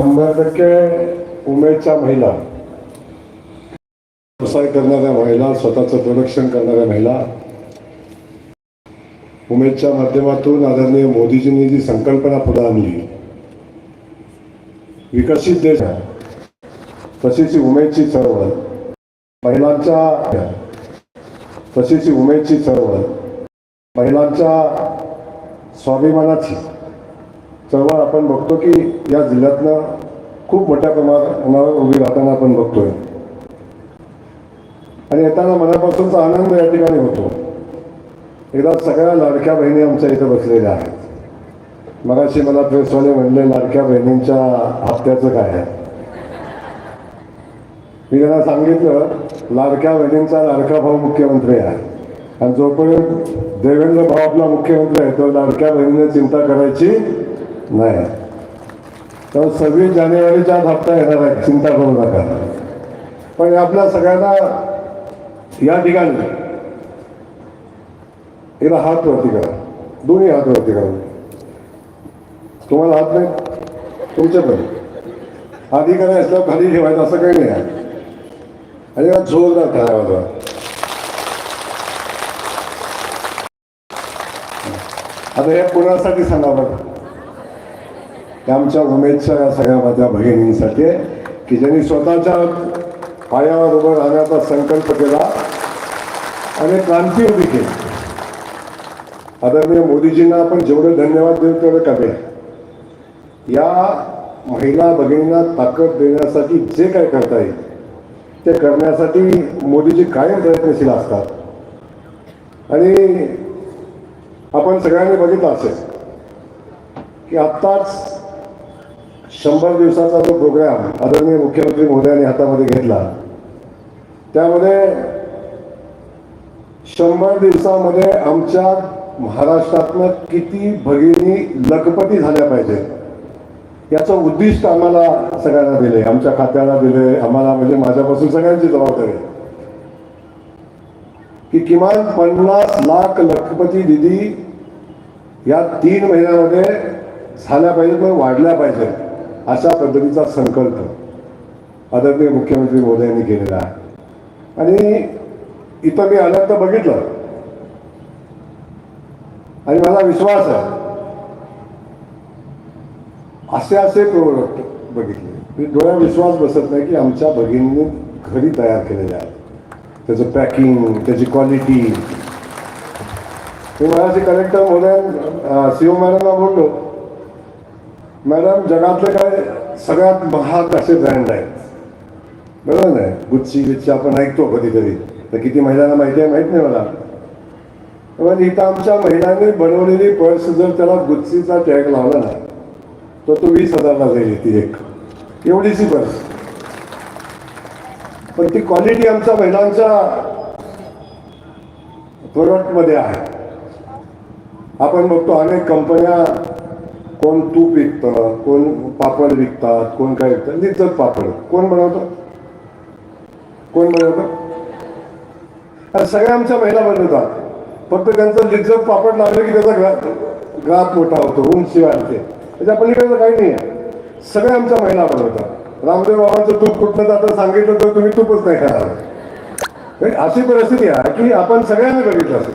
शंभर टक्के उमेदच्या महिला. व्यवसाय करणाऱ्या महिला स्वतःचं प्रोडक्शन करणाऱ्या महिला. उमेदच्या माध्यमातून आदरणीय मोदीजींनी जी संकल्पना पुढे आणली विकसित देश तशीच उमेदची चळवळ. महिलांच्या तशीच उमेदची चळवळ. महिलांच्या स्वाभिमानाची चळवळ आपण बघतो की या जिल्ह्यातनं खूप मोठ्या प्रमाणावर उभी राहताना आपण बघतोय. आणि येताना मनापासूनचा आनंद या ठिकाणी होतो. एकदा सगळ्या लाडक्या बहिणी आमच्या इथं बसलेल्या आहेत. मगाशी मला प्रेसवाले म्हणले लाडक्या बहिणींच्या हप्त्याचं काय आहे? मी त्यांना सांगितलं लाडक्या बहिणींचा लाडका भाऊ मुख्यमंत्री आहे. आणि जोपर्यंत देवेंद्र भाऊ आपला मुख्यमंत्री आहे तो लाडक्या बहिणीने चिंता करायची नाही. तर सव्वीस जानेवारीच्या आत हप्ता येणार आहे चिंता करू नका. पण आपल्या सगळ्यांना या ठिकाणी हिला हात वरती करा. दोन्ही हात वरती करा. तुम्हाला हात नाही? तुमचे पण. आधी करा असल्यावर खाली ठेवायचं असं काही नाही. आहे आणि जोरदार करावा होता. आता हे कोणासाठी सांगा बघा त्या आमच्या उमेदच्या या सगळ्या माझ्या भगिनींसाठी की ज्यांनी स्वतःच्या पायावर उभं राहण्याचा संकल्प केला आणि क्रांती उभी केली. आदरणीय मोदीजींना आपण जेवढे धन्यवाद देऊ तेवढे कमी आहे. या महिला भगिनींना ताकद देण्यासाठी जे काय करता येईल ते करण्यासाठी मोदीजी कायम प्रयत्नशील असतात. आणि आपण सगळ्यांनी बघितलं असेल की आत्ताच शंभर दिवसाचा जो प्रोग्राम आदरणीय मुख्यमंत्री महोदयांनी हातामध्ये घेतला त्यामध्ये शंभर दिवसामध्ये आमच्या महाराष्ट्रातनं किती भगिनी लखपती झाल्या पाहिजेत याचं उद्दिष्ट आम्हाला सगळ्यांना दिले आमच्या खात्याला दिले आम्हाला म्हणजे माझ्यापासून सगळ्यांची जबाबदारी. की किमान पन्नास लाख लखपती दिदी या तीन महिन्यामध्ये झाल्या पाहिजेत पण वाढल्या पाहिजेत अशा पद्धतीचा संकल्प आदरणीय मुख्यमंत्री मोदी केलेला आहे. आणि इथं मी आल्यात तर बघितलं. आणि मला विश्वास आहे. असे असे प्रोडक्ट बघितले. मी डोळ्या विश्वास बसत नाही की आमच्या भगिनीने घरी तयार केलेले आहेत. त्याचं पॅकिंग त्याची क्वालिटी मी मला कलेक्टर महोदय सीओ मॅडमला बोललो मॅडम जगातलं काय सगळ्यात महाग असे ब्रँड आहेत. बरोबर नाही? गुच्ची गुच्ची आपण ऐकतो कधीतरी. तर किती महिलांना माहिती आहे माहीत नाही मला. पण इथं आमच्या महिलांनी बनवलेली पर्स जर त्याला गुच्चीचा टॅग लावला ना तर तो वीस हजारला जाईल ती एक. एवढीची पर्स. पण ती क्वालिटी आमच्या महिलांच्या प्रोडक्टमध्ये आहे. आपण बघतो अनेक कंपन्या कोण तूप विकतं कोण पापड विकतात कोण काय विकतात? लिज्जत पापड. कोण बनवतं? कोण बनवतं? सगळ्या आमच्या महिला बनवतात. फक्त त्यांचं लिज्जत पापड लावलं की त्याचा ग्रा ग्राफ मोठा होतो उंची वाढते त्याच्या पलीकडचं काही नाही आहे. सगळ्या आमच्या महिला बनवतात. रामदेव बाबांचं तूप कुठलं जातं सांगितलं तर तुम्ही तूपच नाही खाणार. म्हणजे अशी परिस्थिती आहे की आपण सगळ्यांना बघितलं असेल.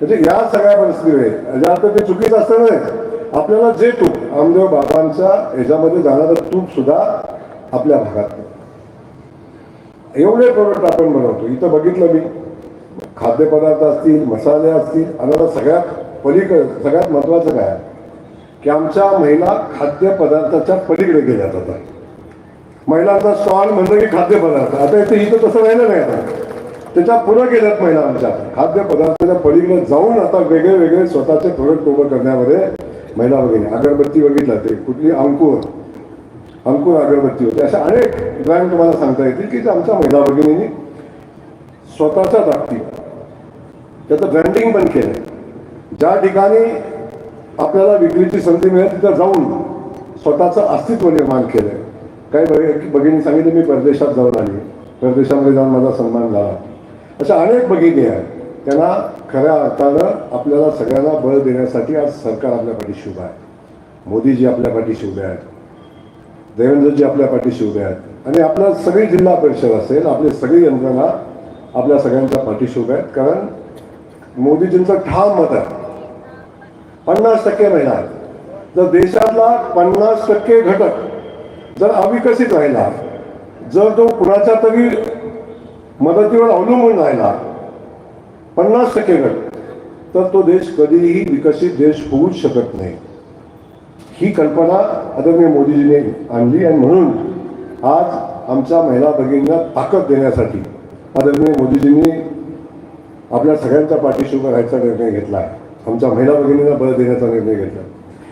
म्हणजे या सगळ्या परिस्थितीमुळे ज्या ते चुकीचं असतं नाही आपल्याला जे तूप आमदेव बाबांच्या ह्याच्यामध्ये जाणारं तूप सुद्धा आपल्या भागात एवढे प्रोडक्ट आपण बनवतो. इथं बघितलं मी. खाद्यपदार्थ असतील मसाले असतील आणि आता सगळ्यात पलीकडे सगळ्यात महत्त्वाचं काय? की आमच्या महिला खाद्यपदार्थाच्या पलीकडे गेल्या आता महिलांचा स्टॉल म्हणलं की खाद्यपदार्थ. आता इथे इथं तसं राहिलं नाही आता. त्याच्या पुढं गेल्यात महिला आमच्या. खाद्यपदार्थाच्या पलीकडे जाऊन आता वेगळे वेगळे स्वतःचे प्रोडक्ट उभं करण्यामध्ये महिला वगैरे अगरबत्ती बघितला ते कुठली अंकुर अंकुर अगरबत्ती होती. अशा अनेक ब्रँड तुम्हाला सांगता येतील की आमच्या महिला भगिनींनी स्वतःच्या बाबतीत त्याचं ब्रँडिंग पण केलं. ज्या ठिकाणी आपल्याला विक्रीची संधी मिळेल तिथं जाऊन स्वतःचं अस्तित्व निर्माण केलं. काही भगि भगिनी सांगितलं मी परदेशात जाऊन आली. परदेशामध्ये जाऊन माझा सन्मान झाला. अशा अनेक भगिनी आहेत. त्यांना खऱ्या अर्थानं आपल्याला सगळ्यांना बळ देण्यासाठी आज सरकार आपल्या पाठीशी उभं आहे. मोदीजी आपल्या पाठीशी उभे आहेत. देवेंद्रजी आपल्या पाठीशी उभे आहेत. आणि आपला सगळी जिल्हा परिषद असेल आपली सगळी यंत्रणा आपल्या सगळ्यांच्या पाठीशी उभ्या आहेत. कारण मोदीजींचं ठाम मत आहे. पन्नास टक्के महिला आहेत. जर देशातला पन्नास टक्के घटक जर अविकसित राहिला जर तो कुणाच्या तरी मदतीवर अवलंबून राहिला पन्नास टक्के घटक तर तो देश कधीही विकसित देश होऊच शकत नाही. ही कल्पना आदरणीय मोदीजीने आणली आणि म्हणून आज आमच्या महिला भगिनींना ताकद देण्यासाठी आदरणीय मोदीजींनी आपल्या सगळ्यांच्या पाठीशी राहायचा निर्णय घेतला आहे. आमच्या महिला भगिनींना बळ देण्याचा निर्णय घेतला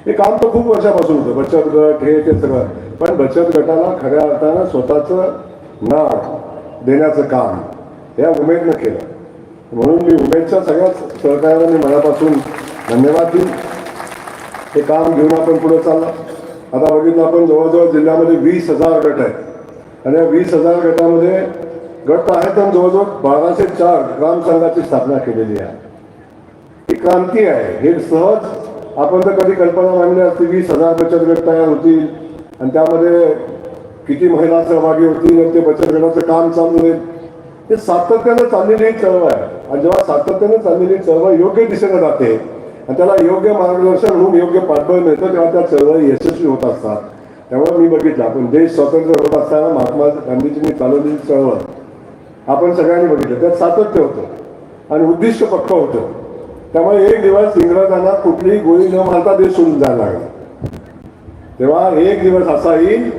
हे काम तर खूप वर्षापासून होतं. बचत गट हे ते सगळं. पण बचत गटाला खऱ्या अर्थानं स्वतःचं नाव देण्याचं काम या उमेदनं केलं. म्हणून मी उमेदच्या सगळ्याच सहकार्याला मनापासून धन्यवाद देईन. हे काम घेऊन आपण पुढे चालला. आता बघितलं आपण जवळजवळ जिल्ह्यामध्ये वीस हजार गट आहेत. आणि या वीस हजार गटामध्ये गट तर आहेत आणि जवळजवळ बाराशे चार ग्रामसंघाची स्थापना केलेली आहे. ही क्रांती आहे. हे सहज आपण तर कधी कल्पना मांडली असती वीस हजार बचत गट तयार होतील आणि त्यामध्ये किती महिला सहभागी होतील आणि ते बचत गटाचं काम चालू होईल. हे सातत्यानं चाललेली चळवळ आहे. आणि जेव्हा सातत्यानं चाललेली चळवळ योग्य दिशेने जाते आणि त्याला योग्य मार्गदर्शन होऊन योग्य पाठबळ मिळतं तेव्हा त्या चळवळी यशस्वी होत असतात. त्यामुळे मी बघितलं आपण देश स्वतंत्र होत असताना महात्मा गांधीजींनी चालवलेली चळवळ आपण सगळ्यांनी बघितलं. त्यात सातत्य होतं आणि उद्दिष्ट पक्क होतं. त्यामुळे एक दिवस इंग्रजांना कुठलीही गोळी न मारता देश सोडून जायला लागला. तेव्हा एक दिवस असा येईल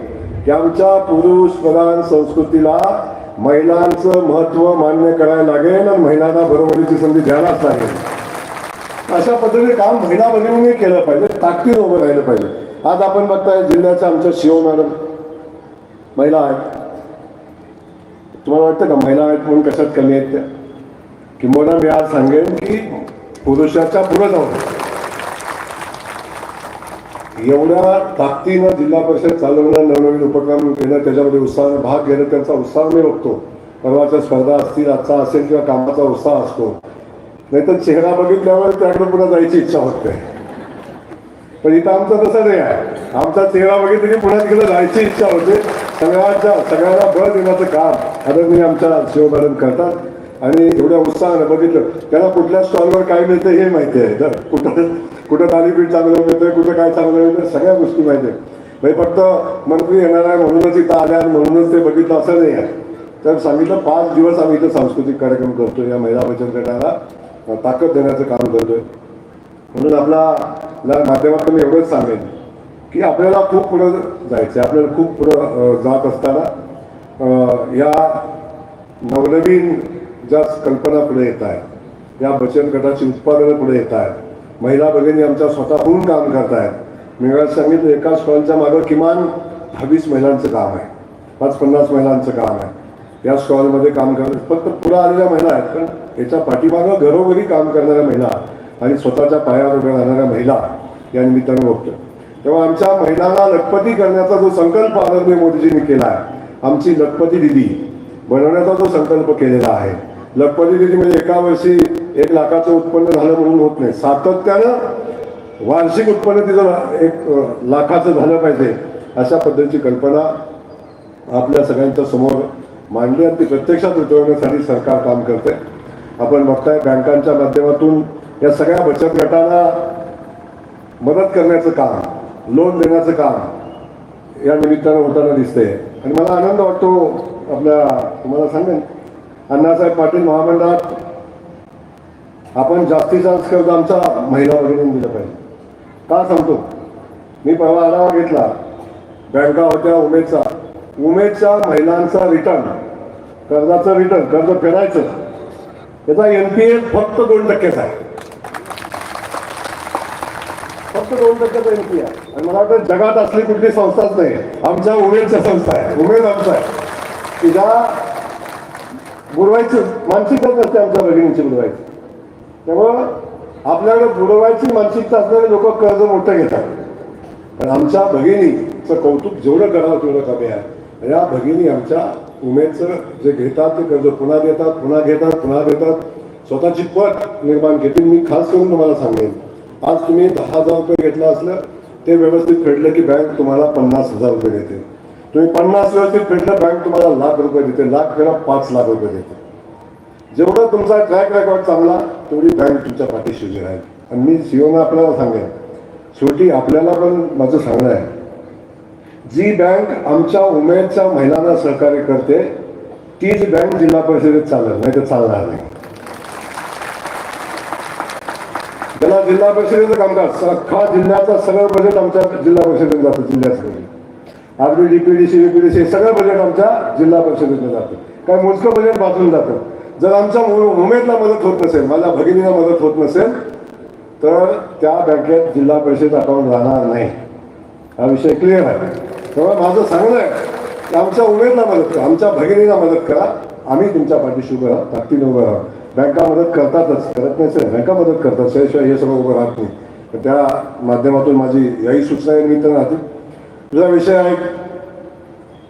की आमच्या पुरुष प्रधान संस्कृतीला महिलांचं महत्त्व मान्य करायला लागेल आणि महिलांना बरोबरीची संधी द्यायलाच लागेल. अशा पद्धतीने काम महिला केलं पाहिजे ताकदीनं उभं राहिलं पाहिजे. आज आपण बघताय जिल्ह्याच्या आमच्या शिव मॅडम महिला आहेत. तुम्हाला वाटतं का महिला आहेत म्हणून कशात कमी आहेत त्या? किंबहुना मी आज सांगेन की पुरुषाच्या पुढं जाऊन एवढ्या ताकदीनं जिल्हा परिषद चालवणं नवनवीन उपक्रम घेणं त्याच्यामध्ये उत्साहानं भाग घेणं त्यांचा उत्साह मी बघतो. परवाच्या स्पर्धा असतील आजचा असेल किंवा कामाचा उत्साह असतो. नाहीतर चेहरा बघितल्यावर त्याकडे पुन्हा जायची इच्छा होत नाही. पण इथं आमचं तसं नाही आहे. आमचा चेहरा बघितलं की पुन्हा तिकडे जायची इच्छा होते. सगळ्यांच्या सगळ्यांना बळ देण्याचं काम आदरणीय आमच्या शिवमॅडम करतात. आणि एवढ्या उत्साहानं बघितलं त्याला कुठल्या स्टॉलवर काय मिळतं हे माहिती आहे. तर कुठं कुठं थालीपीठ चांगलं मिळतं कुठं काय चांगलं मिळतं सगळ्या गोष्टी माहिती आहेत म्हणजे फक्त मंत्री येणार आहे म्हणूनच इथं आल्या म्हणूनच ते बघितलं असं नाही आहे. तर सांगितलं पाच दिवस आम्ही इथं सांस्कृतिक कार्यक्रम करतो या महिला बचत गटाला ताकद देण्याचं काम करतोय. म्हणून आपला माध्यमातून मी एवढंच सांगेन की आपल्याला खूप पुढं जायचं आहे आपल्याला खूप पुढं जात असताना या नवनवीन ज्या कल्पना पुढे येत आहेत. या बचत गटाची उत्पादनं पुढे येत आहेत. महिला भगिनी आमच्या स्वतःहून काम करत आहेत मी सांगितलं एका स्टॉलच्या मागं किमान दहावीस महिलांचं काम आहे. पाच पन्नास महिलांचं काम आहे. या स्टॉलमध्ये काम करत फक्त पुढे आलेल्या महिला आहेत पण याच्या पाठीमागं घरोघरी काम करणाऱ्या महिला आणि स्वतःच्या पायावर उभ्या राहणाऱ्या महिला या निमित्तानं बघतो तेव्हा आमच्या महिलांना लखपती करण्याचा जो संकल्प आदरणीय मोदीजींनी केला आहे आमची लखपती दिदी बनवण्याचा जो संकल्प केलेला आहे म्हणजे एका वर्षी एक लाखाचं उत्पन्न झालं म्हणून होत नाही. सातत्यानं वार्षिक उत्पन्न तिचं एक लाखाचं झालं पाहिजे अशा पद्धतीची कल्पना आपल्या सगळ्यांच्या समोर मांडली आणि ती प्रत्यक्षात उतरवण्यासाठी सरकार काम करते. आपण बघताय बँकांच्या माध्यमातून या सगळ्या बचत गटांना मदत करण्याचं काम लोन देण्याचं काम या निमित्तानं होताना दिसते आणि मला आनंद वाटतो आपल्या तुम्हाला सांगेन अण्णासाहेब पाटील महामंडळात आपण जास्तीत जास्त कर्ज आमच्या महिला वगैरे दिलं पाहिजे का सांगतो? मी परवा आढावा घेतला. बँका होत्या उमेदचा. उमेदच्या महिलांचा रिटर्न कर्जाचं रिटर्न कर्ज फेडायचं. त्याचा एन पी ए फक्त दोन टक्केच आहे. फक्त दोन टक्क्याचा एन पी आहे आणि मला वाटतं जगात असली कुठली संस्थाच नाही. आमच्या उमेदच्या संस्था आहे. उमेद आमचा आहे. तिच्या बुडवायची मानसिकता असते आमच्या भगिनींची बुडवायची. त्यामुळं आपल्याकडे बुडवायची मानसिकता असणारे लोक कर्ज मोठं घेतात. पण आमच्या भगिनीचं कौतुक जेवढं करावं तेवढं कमी आहे. या भगिनी आमच्या उमेदचं जे घेतात ते कर्ज पुन्हा देतात पुन्हा घेतात पुन्हा देतात. स्वतःची पट निर्माण घेतील. मी खास करून तुम्हाला सांगेन. आज तुम्ही दहा हजार रुपये घेतला असलं ते व्यवस्थित फेडलं की बँक तुम्हाला पन्नास हजार रुपये देते. तुम्ही पन्नास व्यवस्थित फेडलं बँक तुम्हाला लाख रुपये देते लाख फेडा पाच लाख रुपये देते. जेवढा तुमचा ट्रॅक रेकॉर्ड चांगला तेवढी बँक तुमच्या पाठीशी उभी राहील. आणि मी सीओना आपल्याला सांगेन शेवटी आपल्याला पण माझं सांगणं आहे जी बँक आमच्या उमेदच्या महिलांना सहकार्य करते तीच बँक जिल्हा परिषदेत चालेल नाही तर चालणार नाही. त्याला जिल्हा परिषदेचं कामकाज अख्खा जिल्ह्याचा सगळं बजेट आमच्या जिल्हा परिषदेत जातं जिल्ह्याचं बजेट आरबी डीपीडीसी सी सगळं बजेट आमच्या जिल्हा परिषदेतनं जातं. काय मोजकं बजेट वाचून जातं. जर आमच्या उमेदला मदत होत नसेल माझ्या भगिनीला मदत होत नसेल तर त्या बँकेत जिल्हा परिषद अकाउंट राहणार नाही. हा विषय क्लिअर आहे. त्यामुळे माझं सांगणं आहे की आमच्या उमेदला मदत करा आमच्या भगिनीला मदत करा. आम्ही तुमच्या पाठीशी उभं राहा ताकदीनं उभं राहा. बँका मदत करतातच करत नाही सर. बँका मदत करतात. शिवाय हे सगळं उभं राहत नाही. तर त्या माध्यमातून माझी याही सूचना निमित्त राहतील तुझा विषय आहे.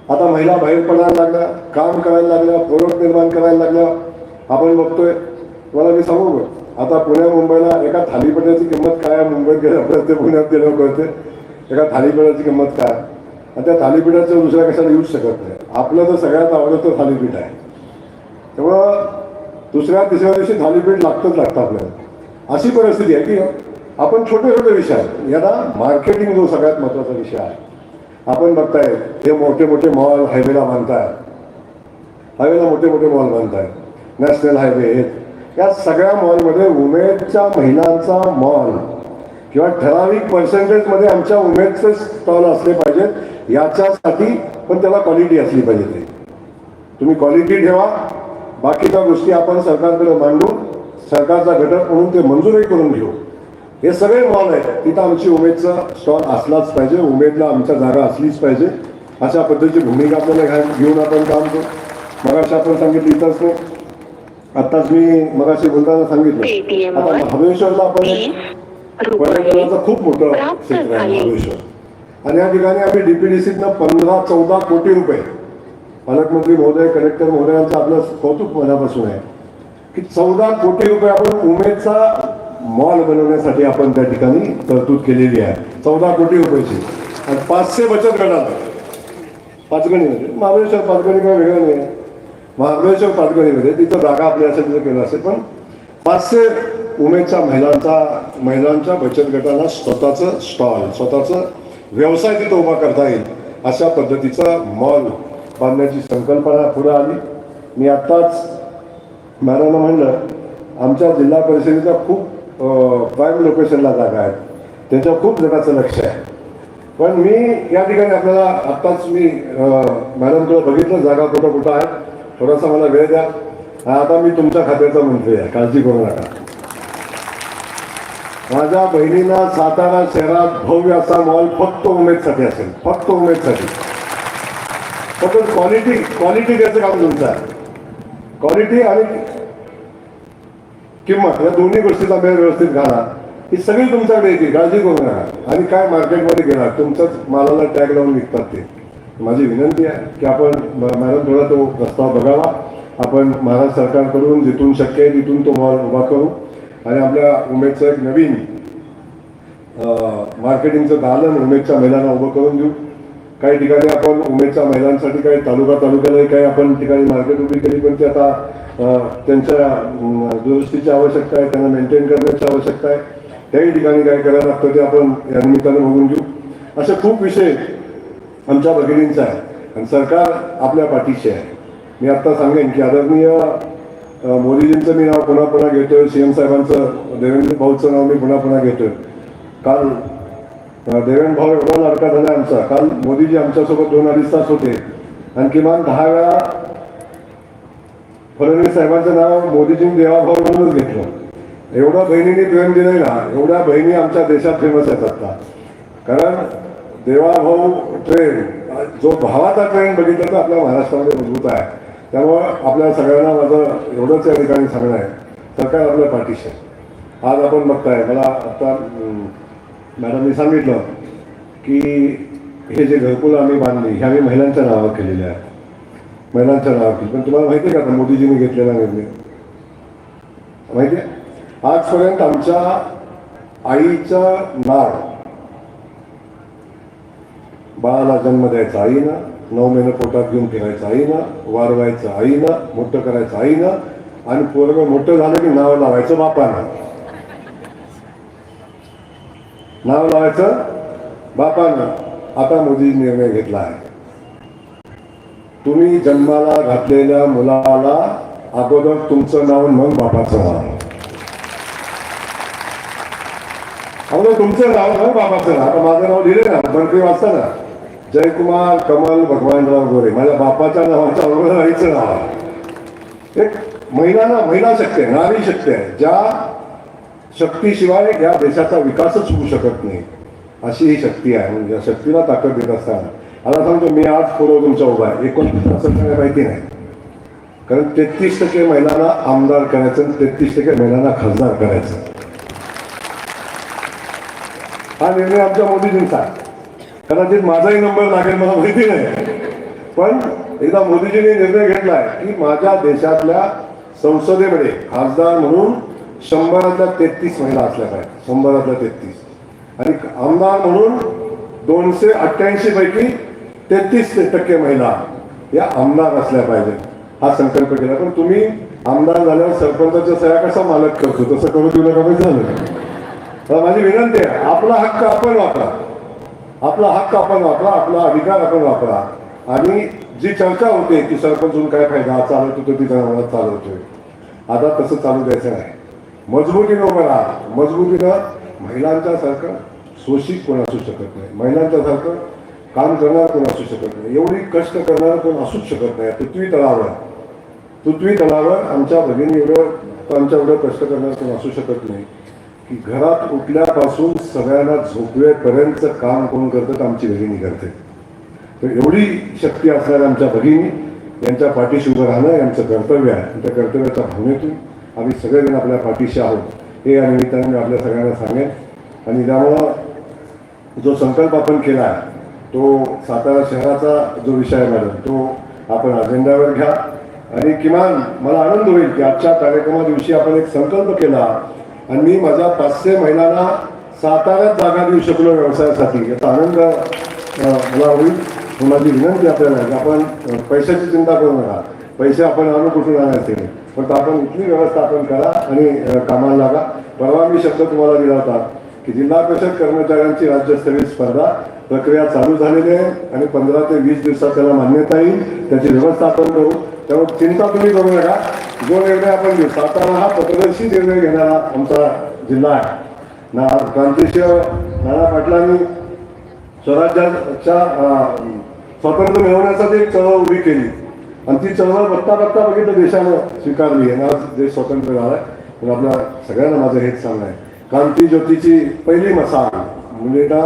आता महिला बाहेर पडायला लागल्या काम करायला लागल्या प्रोडक्ट निर्माण करायला लागल्या. आपण बघतोय तुम्हाला मी सांगू आता पुण्या मुंबईला एका थालीपीठाची किंमत काय आहे? मुंबईत गेल्यावर ते पुण्यात गेल्यावर कळते एका थालीपीठाची किंमत काय आणि त्या थालीपीठाचं दुसऱ्या कशाला येऊच शकत नाही? आपलं तर सगळ्यात आवडतं थालीपीठ आहे. तेव्हा दुसऱ्या तिसऱ्या दिवशी थालीपीठ लागतंच लागतं आपल्याला. अशी परिस्थिती आहे की आपण छोटे छोटे विषय आहेत. याला मार्केटिंग जो सगळ्यात महत्त्वाचा विषय आहे. आपण बघताय हे मोठे मोठे मॉल हायवेला बांधताय. हायवेला मोठे मोठे मॉल बांधताय. नॅशनल हायवे आहेत या सगळ्या मॉलमध्ये उमेदच्या महिलांचा मॉल किंवा ठराविक पर्सेंटेजमध्ये आमच्या उमेदचे स्टॉल असले पाहिजेत याच्यासाठी पण त्याला क्वालिटी असली पाहिजे ते. तुम्ही क्वालिटी ठेवा. बाकीच्या गोष्टी आपण सरकारकडे मांडू. सरकारचा घटक म्हणून ते मंजूरही करून घेऊ. हे सगळे मॉल आहेत. तिथं आमची उमेदचा स्टॉल असलाच पाहिजे. उमेदला आमच्या जागा असलीच पाहिजे. अशा पद्धतीची भूमिका आपल्याला घ्या- घेऊन आपण काम करू. मगाशी आपण सांगितलं इथंच नाही. आत्ताच मी मगाशी बोलताना सांगितलं. आता वर महाबळेश्वरला आपण पर्यटनाचं खूप मोठं क्षेत्र आहे. महाबळेश्वर. आणि या ठिकाणी आम्ही डीपीडीसीतनं पंधरा चौदा कोटी रुपये पालकमंत्री महोदय कलेक्टर महोदयांचं आपलं कौतुक मनापासून आहे. की चौदा कोटी रुपये आपण उमेदचा मॉल बनवण्यासाठी आपण त्या ठिकाणी तरतूद केलेली आहे. चौदा कोटी रुपयाची. आणि पाचशे बचत गटात पाचगणीमध्ये. महाबळेश्वर पाचगणी काय वेगळं नाही. आहे महाबळेश्वर पाचगणीमध्ये तिथं जागा आपल्या तिथं केलं असेल पण पाचशे उमेदच्या महिलांचा महिलांच्या बचत गटाला स्वतःचं स्टॉल स्वतःचं व्यवसाय तिथं उभा करता येईल अशा पद्धतीचा मॉल बांधण्याची संकल्पना पुढे आली. मी आत्ताच मॅडमला म्हणलं आमच्या जिल्हा परिषदेचा खूप प्राईम लोकेशनला जागा आहेत. त्याचं खूप जणांचं लक्ष आहे. पण मी या ठिकाणी आपल्याला आत्ताच मी मॅडमकडे बघितलं जागा कुठं कुठं आहेत. थोडासा मला वेळ द्या. आता मी तुमच्या खात्याचा मंत्री आहे काळजी करू नका. माझ्या बहिणीला सातारा शहरात भव्य असा मॉल फक्त उमेदसाठी असेल फक्त उमेदसाठी. फक्त क्वालिटी क्वालिटी त्याचं काम तुमचं आहे. क्वालिटी आणि किंमत या दोन्ही गोष्टीचा मेळ व्यवस्थित घाला. ही सगळी तुमच्याकडे येते काळजी करू नका. आणि काय मार्केटमध्ये गेला तुमच्याच मालाला टॅग लावून विकतात ते. माझी विनंती आहे की आपण मॅडम थोडा तो प्रस्ताव बघावा. आपण महाराष्ट्र सरकारकडून जिथून शक्य आहे तिथून तो मॉल उभा करू. आणि आपल्या उमेदचं एक नवीन मार्केटिंगचं दालन उमेदच्या मैदाना उभं करून देऊ. काही ठिकाणी आपण उमेदच्या महिलांसाठी काही तालुका तालुक्यालाही काही आपण ठिकाणी मार्केट उभी केली पण ती आता त्यांच्या दुरुस्तीची आवश्यकता आहे त्यांना मेंटेन करण्याची आवश्यकता आहे. त्याही ठिकाणी काय करायला लागतं ते आपण या निमित्तानं बघून घेऊ. असे खूप विषय आमच्या भगिनींचा आहे आणि सरकार आपल्या पाठीशी आहे. मी आत्ता सांगेन की आदरणीय मोदीजींचं मी नाव पुन्हा पुन्हा घेतोय सी एम साहेबांचं देवेंद्र भाऊचं नाव मी पुन्हा पुन्हा घेतोय. काल देवेंद्र भाऊ एवढा लाडका झाला आमचा. काल मोदीजी आमच्यासोबत दोन अडीच तास होते. आणि किमान दहा वेळा फडणवीस साहेबांचं नाव मोदीजींनी देवाभाऊ म्हणूनच घेतलं. एवढ्या बहिणींनी प्रेम दिलंय ना एवढ्या बहिणी आमच्या देशात फेमस आहेत आता. कारण देवाभाऊ ट्रेन जो भावाचा ट्रेन बघितला तर आपल्या महाराष्ट्रामध्ये मजबूत आहे. त्यामुळं आपल्या सगळ्यांना माझं एवढंच या ठिकाणी सांगणं आहे. सरकार आपल्या पाठीशी आज आपण बघताय मला आता मॅडमनी सांगितलं की हे जे घरकुल आम्ही बांधली हे आम्ही महिलांच्या नावावर केलेले आहे महिलांच्या नावावर केली पण तुम्हाला माहिती आहे का आता मोदीजींनी घेतलेला निर्णय? माहिती आहे? आजपर्यंत आमच्या आईचा नाड बाळाला जन्म द्यायचा आईनं नऊ महिने पोटात घेऊन फिरायचं आईनं वारवायचं आईनं मोठं करायचं आईनं आणि पोरग मोठं झालं की नाव लावायचं बापानं. नाव लावायचं? बापानं. आता मोदी निर्णय घेतला आहे. तुम्ही जन्माला घातलेल्या मुलाला अगोदर तुमचं नाव मग बापाचं नाव. अगोदर तुमचं नाव मग बापाचं नाव. आता माझं नाव लिहिलं ना मंत्री वाचता ना? जयकुमार कमल भगवानराव गोरे. माझ्या बापाच्या नावाच्या अगोदर आईचं नाव. एक महिला ना महिला शक्ती आहे नारी शक्ती आहे. ज्या शक्तीशिवाय या देशाचा विकासच होऊ शकत नाही. अशी ही शक्ती आहे. म्हणजे या शक्तीला ताकद देत असताना. आता सांगतो मी आज पूर्व तुमचा उभा आहे. एकोणतीस असं काय माहिती नाही. कारण तेहतीस टक्के महिलांना आमदार करायचं आणि तेहतीस टक्के महिलांना खासदार करायचं. हा निर्णय आमच्या मोदीजींचा कदाचित माझाही नंबर लागेल मला माहिती नाही. पण एकदा मोदीजींनी निर्णय घेतलाय की माझ्या देशातल्या संसदेमध्ये खासदार म्हणून शंभरातल्या तेहतीस महिला असल्या पाहिजे. शंभरातल्या तेहतीस. आणि आमदार म्हणून दोनशे अठ्ठ्याऐंशी पैकी तेहतीस टक्के महिला या आमदार असल्या पाहिजेत हा संकल्प केला. पण तुम्ही आमदार झाल्यावर सरपंचाच्या सह्या कसा मालक करतो? तसं करू तुला कमी झालं? तर माझी विनंती आहे आपला हक्क आपण वापरा. आपला हक्क आपण वापरा आपला अधिकार आपण वापरा. आणि जी चर्चा होते की सरपंच काय फायदा? हा चालवतो तो तिचा चालवतोय. आता तसं चालू द्यायचं नाही. मजबूतीनं उभं राहा. मजबूतीनं महिलांच्यासारखं शोषित कोण असू शकत नाही. महिलांच्यासारखं काम करणार कोण असू शकत नाही. एवढी कष्ट करणारं कोण असूच शकत नाही. पृथ्वी तळावर. पृथ्वी तळावर आमच्या भगिनी एवढं आमच्या एवढं कष्ट करणार कोण असू शकत नाही. की घरात उठल्यापासून सगळ्यांना झोपवेपर्यंत काम कोण करतात? आमची भगिनी करते. तर एवढी शक्ती असणाऱ्या आमच्या भगिनी यांच्या पाठीशी उभं राहणं यांचं कर्तव्य आहे. त्या कर्तव्याच्या भावनेतून आम्ही सगळेजण आपल्या पाठीशी आहोत. हे या निमित्ताने मी आपल्या सगळ्यांना सांगेन. आणि त्यामुळं जो संकल्प आपण केला आहे तो सातारा शहराचा जो विषय आहे मॅडम तो आपण अजेंड्यावर घ्या. आणि किमान मला आनंद होईल की आजच्या कार्यक्रमा दिवशी आपण एक संकल्प केला. आणि मी माझ्या पाचशे महिलांना साताऱ्यात जागा देऊ शकलो व्यवसायासाठी. याचा आनंद मला होईल. माझी विनंती आपल्याला की आपण पैशाची चिंता करू नका. पैसे आपण आणू कुठून आणायचे? पण आपण इथली व्यवस्थापन करा आणि कामाला लागा. परवा मी शब्द तुम्हाला दिला होता की जिल्हा परिषद कर्मचाऱ्यांची राज्यस्तरीय स्पर्धा प्रक्रिया चालू झालेली आहे आणि पंधरा ते वीस दिवसात त्याला मान्यता येईल त्याची व्यवस्थापन करू. त्यामुळे चिंता तुम्ही करू नका. जो निर्णय आपण घेऊ सातारा हा पत्रदर्शी निर्णय घेणारा आमचा जिल्हा आहे. ना क्रांतिशिव नाना पाटलांनी स्वराज्याच्या अं, स्वातंत्र्य मिळवण्यासाठी एक चळवळ उभी केली. आणि ती चळवळ बघता बघता बघितलं देशानं स्वीकारली आणि आज देश स्वतंत्र झाला तर आपल्या सगळ्यांना माझं हेच सांगणं आहे. कारण ती ज्योतीची पहिली मसाल म्हणजे ना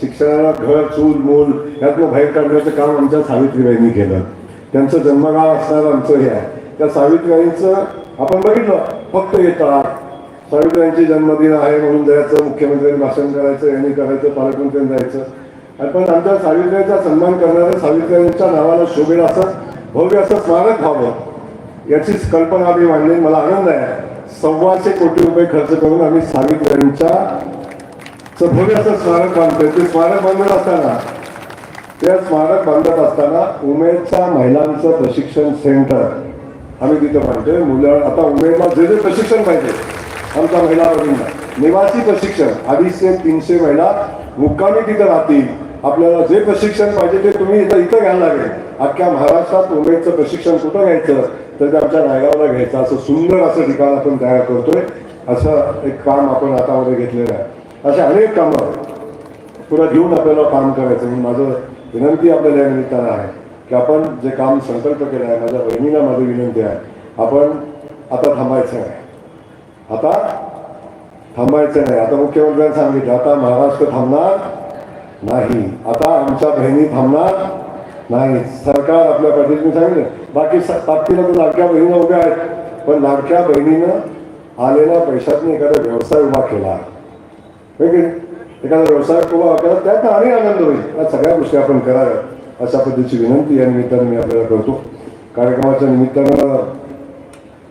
शिक्षणाला घर चूल मूल यातनं बाहेर काढण्याचं काम आमच्या सावित्रीबाईंनी केलं. त्यांचं जन्मगाव असणारं आमचं हे आहे. त्या सावित्रीबाईंचं आपण बघितलं. फक्त येतात सावित्रीबाईंचे जन्मदिन आहे म्हणून जायचं मुख्यमंत्र्यांनी भाषण करायचं यांनी करायचं पालकमंत्र्यांनी जायचं. आणि पण आमच्या सावित्रीचा सन्मान करणाऱ्या सावित्रीबाईंच्या नावाला शोभेल असं भव्य असं स्मारक व्हावं याचीच कल्पना आम्ही मांडली. मला आनंद आहे. सव्वाशे कोटी रुपये खर्च करून आम्ही सावित्रीबाईंच्या भव्य असं स्मारक बांधतोय. ते स्मारक बांधत असताना त्या स्मारक बांधत असताना उमेदच्या महिलांचं प्रशिक्षण सेंटर आम्ही तिथं बांधतोय. मुलं आता उमेदला जे जे प्रशिक्षण पाहिजे आमच्या महिला निवासी प्रशिक्षण अडीचशे तीनशे महिला मुक्कामी तिथं राहतील. आपल्याला जे प्रशिक्षण पाहिजे ते तुम्ही इथं इथं घ्यायला लागेल. अख्ख्या महाराष्ट्रात उमेदचं प्रशिक्षण कुठं घ्यायचं? तर ते आमच्या नायगावला घ्यायचं. असं सुंदर असं ठिकाण आपण तयार करतोय. असं एक काम आपण हातामध्ये घेतलेलं आहे. असे अनेक कामं पुढं घेऊन आपल्याला काम करायचं. म्हणून माझं विनंती आपल्याला या निमित्तानं आहे की आपण जे काम संकल्प केलं आहे माझ्या बहिणीला माझी विनंती आहे आपण आता थांबायचं नाही. आता थांबायचं नाही. आता मुख्यमंत्र्यांनी सांगितलं आता महाराष्ट्र थांबणार नाही. आता आमच्या बहिणी थांबणार नाही सरकार आपल्या पाठीशी मी सांगितलं बाकी बाकीला तर लाडक्या बहिणी उभ्या आहेत. पण लाडक्या बहिणीनं आलेल्या पैशातून एखादा व्यवसाय उभा केला. नाही? एखादा व्यवसाय उभा केला त्यात आणि आनंद होईल. या सगळ्या गोष्टी आपण कराव्यात. अशा पद्धतीची विनंती या निमित्तानं मी आपल्याला करतो. कार्यक्रमाच्या निमित्तानं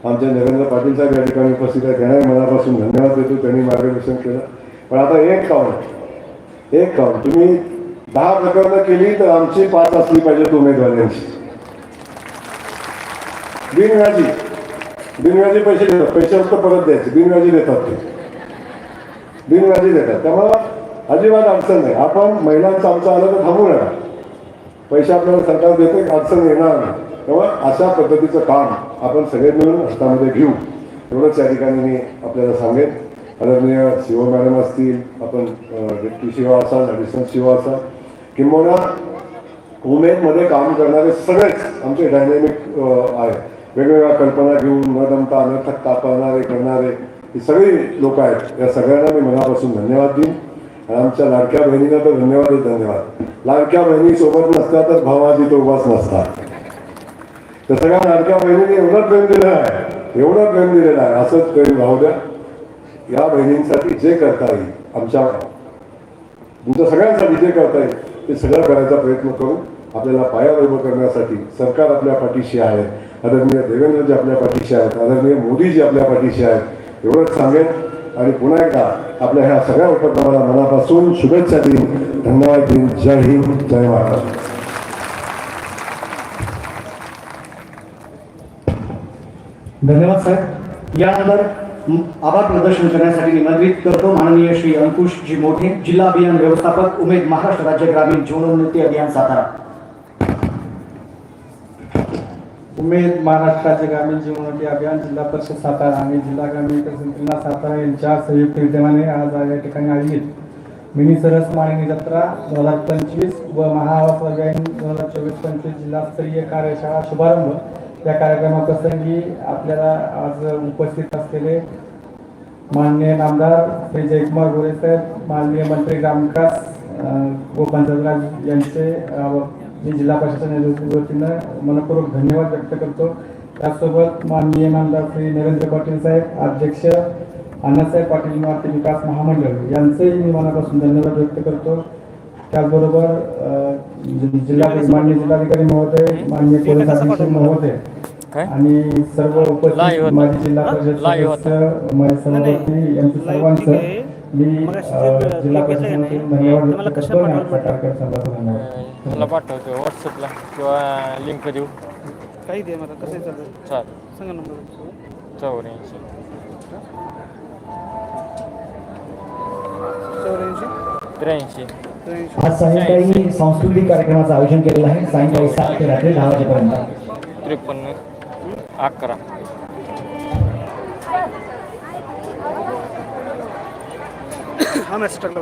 आमचे नरेंद्र पाटील साहेब या ठिकाणी उपस्थित आहेत. त्यांनाही मनापासून धन्यवाद देतो. त्यांनी मार्गदर्शन केलं. पण आता एक काम एक काम तुम्ही दहा प्रकरणं केली तर आमची पाच असली पाहिजेत उमेदवारांची. बिनव्याजी. बिनव्याजी पैसे देतात. पैसे फक्त परत द्यायचे. बिनव्याजी देतात ते. बिनव्याजी देतात. त्यामुळं अजिबात अडचण नाही. आपण महिलांचं आमचं आलं तर थांबू नका. पैसे आपल्याला सरकार देते अडचण येणार नाही. तेव्हा अशा पद्धतीचं काम आपण सगळे मिळून हातामध्ये घेऊ. एवढंच या ठिकाणी मी आपल्याला सांगेन. आदरणीय शिव मॅडम असतील आपण डिप्टी शिवा असाल ॲडिशनल शिवा असाल किंबहुना उमेदमध्ये काम करणारे सगळेच आमचे डायनॅमिक आहे. वेगवेगळ्या कल्पना घेऊन न दमता न थकता पळणारे करणारे ही सगळी लोक आहेत. या सगळ्यांना मी मनापासून धन्यवाद देईन. आणि आमच्या लाडक्या बहिणींना तर धन्यवादच धन्यवाद. लाडक्या बहिणी सोबत तर भावाजी तो उभाच नसतात. तर सगळ्या लाडक्या बहिणींनी एवढं प्रेम दिलेलं आहे. एवढं प्रेम दिलेलं आहे. असंच प्रेम राहू द्या. या बहिणींसाठी जे करता येईल आमच्या तुमच्या सगळ्यांसाठी जे करता येईल ते सगळं करायचा प्रयत्न करू आपल्याला पायावर उभं करण्यासाठी सरकार आपल्या पाठीशी आहे. आदरणीय देवेंद्रजी आपल्या पाठीशी आहेत. आदरणीय मोदीजी आपल्या पाठीशी आहेत. एवढंच सांगेन. आणि पुन्हा एकदा आपल्या ह्या सगळ्या उपक्रमाला मनापासून शुभेच्छा देईन. धन्यवाद देईन. जय हिंद. जय महाराष्ट्र. धन्यवाद साहेब. यानंतर आभार प्रदर्शन करण्यासाठी निमंत्रित करतो माननीय श्री अंकुश जी मोठे जिल्हा अभियान व्यवस्थापक उमेद महाराष्ट्र राज्य ग्रामीण जीवनोन्नती अभियान सातारा. उमेद महाराष्ट्र राज्य ग्रामीण जीवनोन्नती अभियान जिल्हा परिषद सातारा आणि जिल्हा ग्रामीण जिल्हा सातारा यांच्या संयुक्त विद्यमाने आज या ठिकाणी आयोजित मिनी सरस माननी जत्रा दोन हजार पंचवीस व महाआवास दोन हजार चोवीस पंचवीस जिल्हास्तरीय कार्यशाळा शुभारंभ त्या कार्यक्रमाप्रसंगी आपल्याला आज उपस्थित असलेले माननीय नामदार श्री जयकुमार गोरे साहेब माननीय मंत्री ग्रामविकास अं, यांचे मी जिल्हा प्रशासनाच्या वतीनं मनपूर्वक धन्यवाद व्यक्त करतो. त्यासोबत माननीय नामदार श्री नरेंद्र पाटील साहेब अध्यक्ष अण्णासाहेब पाटील इमारती विकास महामंडळ यांचंही मी मनापासून धन्यवाद व्यक्त करतो. त्याचबरोबर जिल्हा माननीय जिल्हाधिकारी महोदय माननीय पोलीस अधीक्षक महोदय काय? आणि सर्व उपस्थित. माजी जिल्हा परिषद. सदस्य माझे सहवर्ती यांचं सर्वांचं मी जिल्हा प्रशासनाकडून धन्यवाद व्यक्त करतो आणि आजचा कार्यक्रम धन्यवाद मला पाठवतो. व्हॉट्सअपला किंवा लिंक देऊ. काही दे मला कसं चालू? चालेल. सांगा नंबर चौऱ्याऐंशी. चौऱ्याऐंशी? त्र्याऐंशी. आज सायंकाळी सांस्कृतिक कार्यक्रमाचं आयोजन केलेलं आहे. सायंकाळी सात ते रात्री दहा वाजेपर्यंत. त्रेपन्न अकरा. हा मॅसेज टाकला